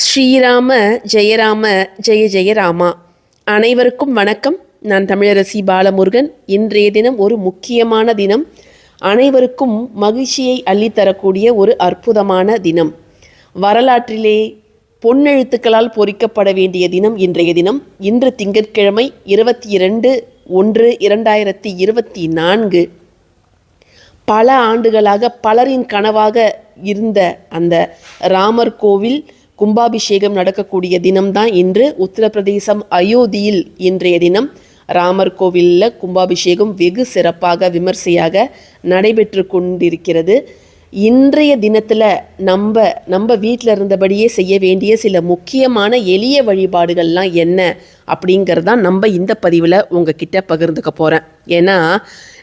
ஸ்ரீராம ஜெயராம ஜெய ஜெயராமா அனைவருக்கும் வணக்கம். நான் தமிழரசி பாலமுருகன். இன்றைய தினம் ஒரு முக்கியமான தினம். அனைவருக்கும் மகிழ்ச்சியை அள்ளித்தரக்கூடிய ஒரு அற்புதமான தினம். வரலாற்றிலே பொன்னெழுத்துக்களால் பொறிக்கப்பட வேண்டிய தினம் இன்றைய தினம். இன்று திங்கட்கிழமை இருபத்தி இரண்டு ஒன்று இரண்டாயிரத்தி இருபத்தி நான்கு. பல ஆண்டுகளாக பலரின் கனவாக இருந்த அந்த ராமர் கோவில் கும்பாபிஷேகம் நடக்கக்கூடிய தினம்தான் இன்று உத்தரப்பிரதேசம் அயோத்தியில் இன்றைய தினம். ராமர் கோவிலில் கும்பாபிஷேகம் வெகு சிறப்பாக விமர்சையாக நடைபெற்று கொண்டிருக்கிறது. இன்றைய தினத்தில் நம்ம நம்ம வீட்டில் இருந்தபடியே செய்ய வேண்டிய சில முக்கியமான எளிய வழிபாடுகள்லாம் என்ன அப்படிங்கிறதான் நம்ம இந்த பதிவில் உங்ககிட்ட பகிர்ந்துக்க போகிறேன் ஏன்னா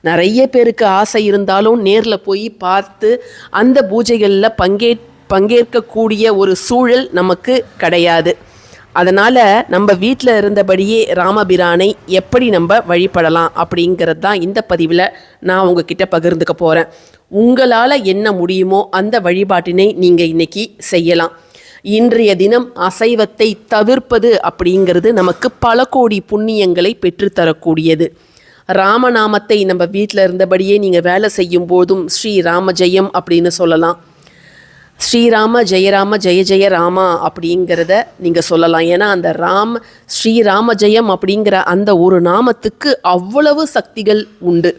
நிறைய பேருக்கு ஆசை இருந்தாலும் நேரில் போய் பார்த்து அந்த பூஜைகளில் பங்கேற்று பங்கேற்கக்கூடிய ஒரு சூழல் நமக்கு கிடையாது. அதனால் நம்ம வீட்டில் இருந்தபடியே ராமபிரானை எப்படி நம்ம வழிபடலாம் அப்படிங்கிறது தான் இந்த பதிவில் நான் உங்ககிட்ட பகிர்ந்துக்க போகிறேன் உங்களால் என்ன முடியுமோ அந்த வழிபாட்டினை நீங்கள் இன்னைக்கு செய்யலாம். இன்றைய தினம் அசைவத்தை தவிர்ப்பது அப்படிங்கிறது நமக்கு பல கோடி புண்ணியங்களை பெற்றுத்தரக்கூடியது ராமநாமத்தை நம்ம வீட்டில் இருந்தபடியே நீங்கள் வேலை செய்யும் போதும் ஸ்ரீ ராமஜெயம் அப்படின்னு சொல்லலாம். ஸ்ரீராம ஜெயராம ஜெய ஜெய ராமா அப்படிங்கிறத நீங்கள் சொல்லலாம். ஏன்னா அந்த ராம் ஸ்ரீராம ஜெயம் அப்படிங்கிற அந்த ஒரு நாமத்துக்கு அவ்வளவு சக்திகள் உண்டு.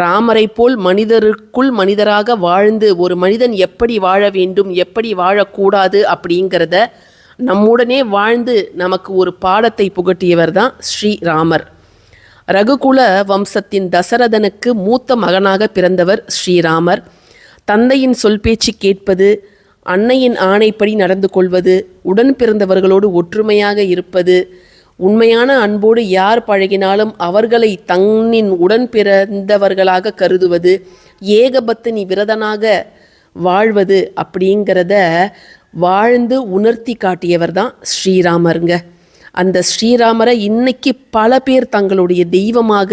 ராமரை போல் மனிதருக்குள் மனிதராக வாழ்ந்து ஒரு மனிதன் எப்படி வாழ வேண்டும் எப்படி வாழக்கூடாது அப்படிங்கிறத நம்முடனே வாழ்ந்து நமக்கு ஒரு பாடத்தை புகட்டியவர் தான் ஸ்ரீராமர். ரகுகுல வம்சத்தின் தசரதனுக்கு மூத்த மகனாக பிறந்தவர் ஸ்ரீராமர். தந்தையின் சொல் பேச்சு கேட்பது அன்னையின் ஆணைப்படி நடந்து கொள்வது உடன் பிறந்தவர்களோடு ஒற்றுமையாக இருப்பது உண்மையான அன்போடு யார் பழகினாலும் அவர்களை தன்னின் உடன் பிறந்தவர்களாக கருதுவது ஏகபத்தினி விரதனாக வாழ்வது அப்படிங்கிறத வாழ்ந்து உணர்த்தி காட்டியவர் தான் ஸ்ரீராமருங்க. அந்த ஸ்ரீராமரை இன்னைக்கு பல பேர் தங்களுடைய தெய்வமாக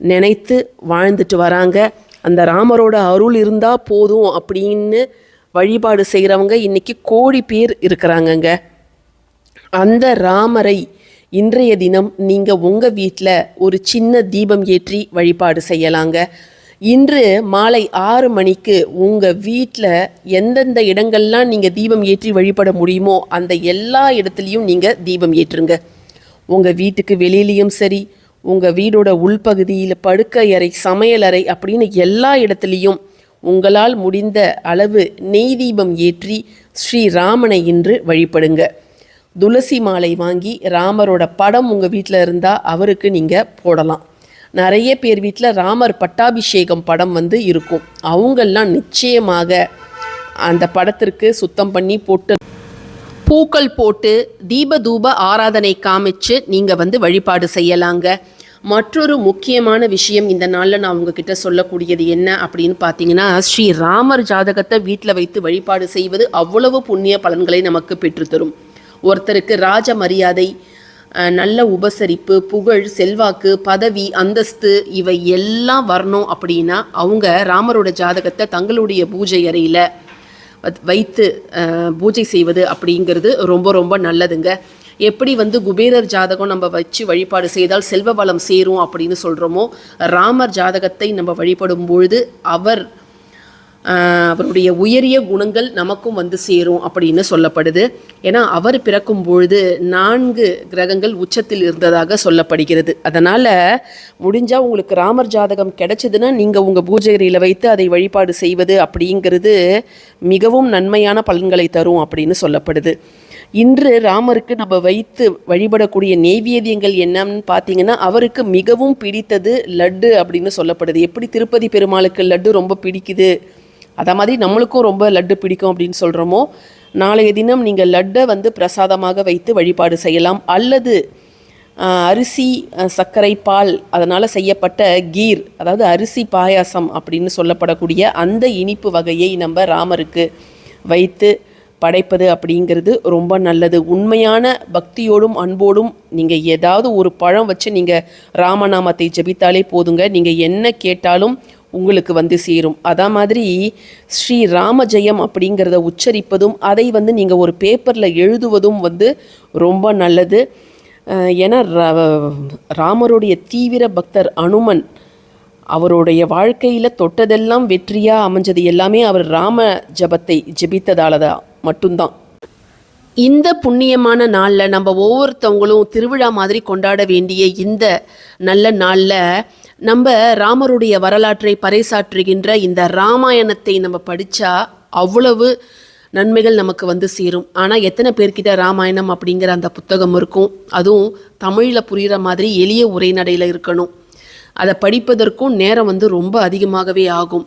நினைத்து வாழ்ந்துட்டு வராங்க. அந்த ராமரோட அருள் இருந்தால் போதும் அப்படின்னு வழிபாடு செய்கிறவங்க இன்றைக்கி கோடி பேர் இருக்கிறாங்கங்க. அந்த ராமரை இன்றைய தினம் நீங்கள் உங்கள் வீட்டில் ஒரு சின்ன தீபம் ஏற்றி வழிபாடு செய்யலாங்க. இன்று மாலை ஆறு மணிக்கு உங்கள் வீட்டில் எந்தெந்த இடங்கள்லாம் நீங்கள் தீபம் ஏற்றி வழிபட முடியுமோ அந்த எல்லா இடத்துலையும் நீங்கள் தீபம் ஏற்றுங்க. உங்கள் வீட்டுக்கு வெளியிலையும் சரி உங்கள் வீடோட உள்பகுதியில் படுக்கை அறை சமையலறை அப்படின்னு எல்லா இடத்துலையும் உங்களால் முடிந்த அளவு நெய் தீபம் ஏற்றி ஸ்ரீராமனை இன்று வழிபடுங்க. துளசி மாலை வாங்கி ராமரோட படம் உங்கள் வீட்டில் இருந்தால் அவருக்கு நீங்கள் போடலாம். நிறைய பேர் வீட்டில் ராமர் பட்டாபிஷேகம் படம் வந்து இருக்கும். அவங்கெல்லாம் நிச்சயமாக அந்த படத்திற்கு சுத்தம் பண்ணி போட்டு பூக்கள் போட்டு தீப தூப ஆராதனை காமிச்சு நீங்கள் வந்து வழிபாடு செய்யலாங்க. மற்றொரு முக்கியமான விஷயம் இந்த நாளில் நான் உங்ககிட்ட சொல்லக்கூடியது என்ன அப்படின்னு பார்த்தீங்கன்னா ஸ்ரீ ராமர் ஜாதகத்தை வீட்டில் வைத்து வழிபாடு செய்வது அவ்வளவு புண்ணிய பலன்களை நமக்கு பெற்றுத்தரும். ஒருத்தருக்கு ராஜ மரியாதை நல்ல உபசரிப்பு புகழ் செல்வாக்கு பதவி அந்தஸ்து இவை எல்லாம் வரணும் அப்படின்னா அவங்க ராமரோட ஜாதகத்தை தங்களுடைய பூஜை அறையில் வைத்து பூஜை செய்வது அப்படிங்கிறது ரொம்ப ரொம்ப நல்லதுங்க. எப்படி வந்து குபேரர் ஜாதகம் நம்ம வச்சு வழிபாடு செய்தால் செல்வ வளம் சேரும் அப்படின்னு சொல்கிறோமோ ராமர் ஜாதகத்தை நம்ம வழிபடும் பொழுது அவர் அவருடைய உயரிய குணங்கள் நமக்கும் வந்து சேரும் அப்படின்னு சொல்லப்படுது. ஏன்னா அவர் பிறக்கும் பொழுது நான்கு கிரகங்கள் உச்சத்தில் இருந்ததாக சொல்லப்படுகிறது. அதனால் முடிஞ்சால் உங்களுக்கு ராமர் ஜாதகம் கிடைச்சதுன்னா நீங்கள் உங்கள் பூஜை வைத்து அதை வழிபாடு செய்வது அப்படிங்கிறது மிகவும் நன்மையான பலன்களை தரும் அப்படின்னு சொல்லப்படுது. இன்று ராமருக்கு நம்ம வைத்து வழிபடக்கூடிய நெய்வேதியங்கள் என்னன்னு பார்த்தீங்கன்னா அவருக்கு மிகவும் பிடித்தது லட்டு அப்படின்னு சொல்லப்படுது. எப்படி திருப்பதி பெருமாளுக்கு லட்டு ரொம்ப பிடிக்குது? அதை மாதிரி நம்மளுக்கும் ரொம்ப லட்டு பிடிக்கும் அப்படின்னு சொல்கிறோமோ நாளைய தினம் நீங்கள் லட்டை வந்து பிரசாதமாக வைத்து வழிபாடு செய்யலாம். அல்லது அரிசி சர்க்கரை பால் அதனால் செய்யப்பட்ட கீர் அதாவது அரிசி பாயாசம் அப்படின்னு சொல்லப்படக்கூடிய அந்த இனிப்பு வகையை நம்ம ராமருக்கு வைத்து படைப்பது அப்படிங்கிறது ரொம்ப நல்லது. உண்மையான பக்தியோடும் அன்போடும் நீங்கள் ஏதாவது ஒரு பழம் வச்சு நீங்கள் ராமநாமத்தை ஜெபித்தாலே போதுங்க. நீங்கள் என்ன கேட்டாலும் உங்களுக்கு வந்து சேரும். அதான் மாதிரி ஸ்ரீ ராமஜெயம் அப்படிங்கிறத உச்சரிப்பதும் அதை வந்து நீங்கள் ஒரு பேப்பரில் எழுதுவதும் வந்து ரொம்ப நல்லது. ஏன்னா ராமருடைய தீவிர பக்தர் அனுமன் அவருடைய வாழ்க்கையில் தொட்டதெல்லாம் வெற்றியாக அமைஞ்சது எல்லாமே அவர் ராம ஜபத்தை ஜெபித்ததால தான் மட்டும்தான். இந்த புண்ணியமான நாளில் நம்ம ஒவ்வொருத்தவங்களும் திருவிழா மாதிரி கொண்டாட வேண்டிய இந்த நல்ல நாளில் நம்ம ராமருடைய வரலாற்றை பறைசாற்றுகின்ற இந்த ராமாயணத்தை நம்ம படித்தா அவ்வளவு நன்மைகள் நமக்கு வந்து சேரும். ஆனால் எத்தனை பேர்கிட்ட ராமாயணம் அப்படிங்கிற அந்த புத்தகம் இருக்கும்? அதுவும் தமிழில் புரிகிற மாதிரி எளிய உரைநடையில் இருக்கணும். அதை படிப்பதற்கும் நேரம் வந்து ரொம்ப அதிகமாகவே ஆகும்.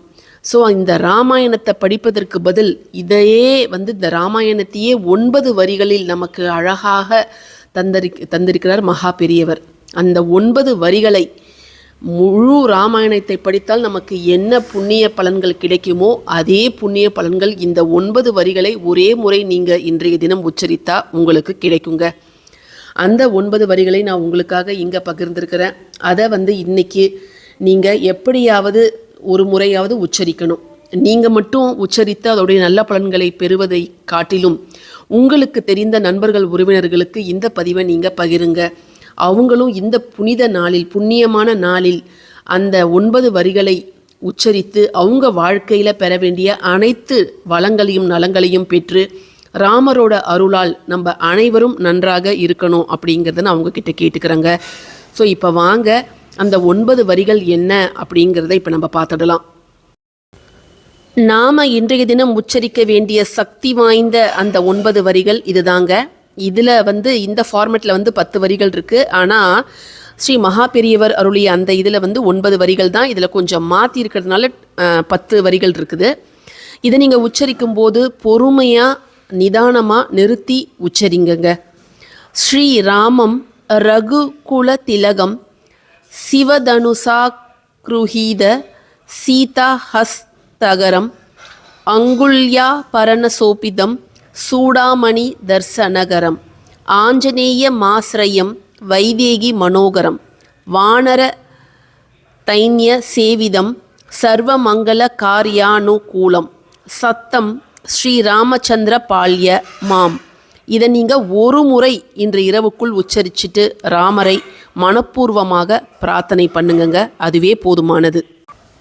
ஸோ இந்த ராமாயணத்தை படிப்பதற்கு பதில் இதையே வந்து இந்த ராமாயணத்தையே ஒன்பது வரிகளில் நமக்கு அழகாக தந்தரி தந்திருக்கிறார் மகா பெரியவர். அந்த ஒன்பது வரிகளை முழு ராமாயணத்தை படித்தால் நமக்கு என்ன புண்ணிய பலன்கள் கிடைக்குமோ அதே புண்ணிய பலன்கள் இந்த ஒன்பது வரிகளை ஒரே முறை நீங்கள் இன்றைய தினம் உச்சரித்தா உங்களுக்கு கிடைக்குங்க. அந்த ஒன்பது வரிகளை நான் உங்களுக்காக இங்கே பகிர்ந்திருக்கிறேன். அதை வந்து இன்னைக்கு நீங்கள் எப்படியாவது ஒரு முறையாவது உச்சரிக்கணும். நீங்கள் மட்டும் உச்சரித்து அதோடைய நல்ல பலன்களை பெறுவதை காட்டிலும் உங்களுக்கு தெரிந்த நண்பர்கள் உறவினர்களுக்கு இந்த பதிவை நீங்கள் பகிருங்க. அவங்களும் இந்த புனித நாளில் புண்ணியமான நாளில் அந்த ஒன்பது வரிகளை உச்சரித்து அவங்க வாழ்க்கையில் பெற வேண்டிய அனைத்து வளங்களையும் நலங்களையும் பெற்று ராமரோட அருளால் நம்ம அனைவரும் நன்றாக இருக்கணும் அப்படிங்கிறத நான் அவங்கக்கிட்ட கேட்டுக்கிறேங்க. ஸோ இப்போ வாங்க அந்த ஒன்பது வரிகள் என்ன அப்படிங்கிறத இப்போ நம்ம பார்த்துடலாம். நாம இன்றைய தினம் உச்சரிக்க வேண்டிய சக்தி வாய்ந்த அந்த ஒன்பது வரிகள் இதுதாங்க. இதில் வந்து இந்த ஃபார்மெட்டில் வந்து பத்து வரிகள் இருக்குது ஆனால் ஸ்ரீ மகா பெரியவர் அருளிய அந்த இதில் வந்து ஒன்பது வரிகள் தான் இதில் கொஞ்சம் மாற்றி இருக்கிறதுனால பத்து வரிகள் இருக்குது. இதை நீங்கள் உச்சரிக்கும் போது பொறுமையாக நிதானமாக நிறுத்தி உச்சரிங்கங்க. ஸ்ரீராமம் ரகுகுல திலகம் சிவதனுசா குருஹீத சீதா ஹஸ்தகரம் அங்குல்யா பரணசோபிதம் சூடாமணி தர்சனகரம் ஆஞ்சநேய மாஸ்ரயம் வைதேகி மனோகரம் வானர தைன்ய சேவிதம் சர்வமங்கல காரியானுகூலம் சத்தம் ஸ்ரீராமச்சந்திர பால்ய மாம். இதை நீங்கள் ஒரு முறை இன்று இரவுக்குள் உச்சரிச்சுட்டு ராமரை மனப்பூர்வமாக பிரார்த்தனை பண்ணுங்கங்க. அதுவே போதுமானது.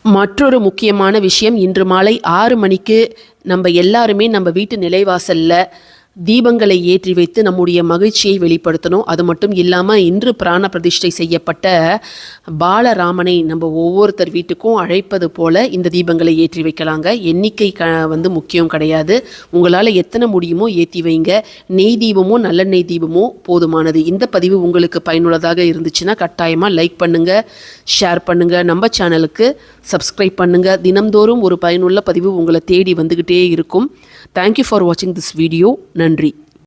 மற்றொரு முக்கியமான விஷயம் இன்று மாலை ஆறு மணிக்கு நம்ம எல்லாருமே நம்ம வீட்டு நிலைவாசலில் தீபங்களை ஏற்றி வைத்து நம்முடைய மகிழ்ச்சியை வெளிப்படுத்தணும். அது மட்டும் இல்லாமல் இன்று பிராண பிரதிஷ்டை செய்யப்பட்ட பாலராமனை நம்ம ஒவ்வொருத்தர் வீட்டுக்கும் அழைப்பது போல இந்த தீபங்களை ஏற்றி வைக்கலாங்க. எண்ணிக்கை க வந்து முக்கியம் கிடையாது. உங்களால் எத்தனை முடியுமோ ஏற்றி வைங்க. நெய் தீபமோ நல்லெண்ணெய் தீபமோ போதுமானது. இந்த பதிவு உங்களுக்கு பயனுள்ளதாக இருந்துச்சுன்னா கட்டாயமாக லைக் பண்ணுங்கள் ஷேர் பண்ணுங்கள் நம்ம சேனலுக்கு சப்ஸ்கிரைப் பண்ணுங்கள் தினம்தோறும் ஒரு பயனுள்ள பதிவு உங்களை தேடி வந்துக்கிட்டே இருக்கும். தேங்க்யூ ஃபார் வாட்சிங் திஸ் வீடியோ நன்றி.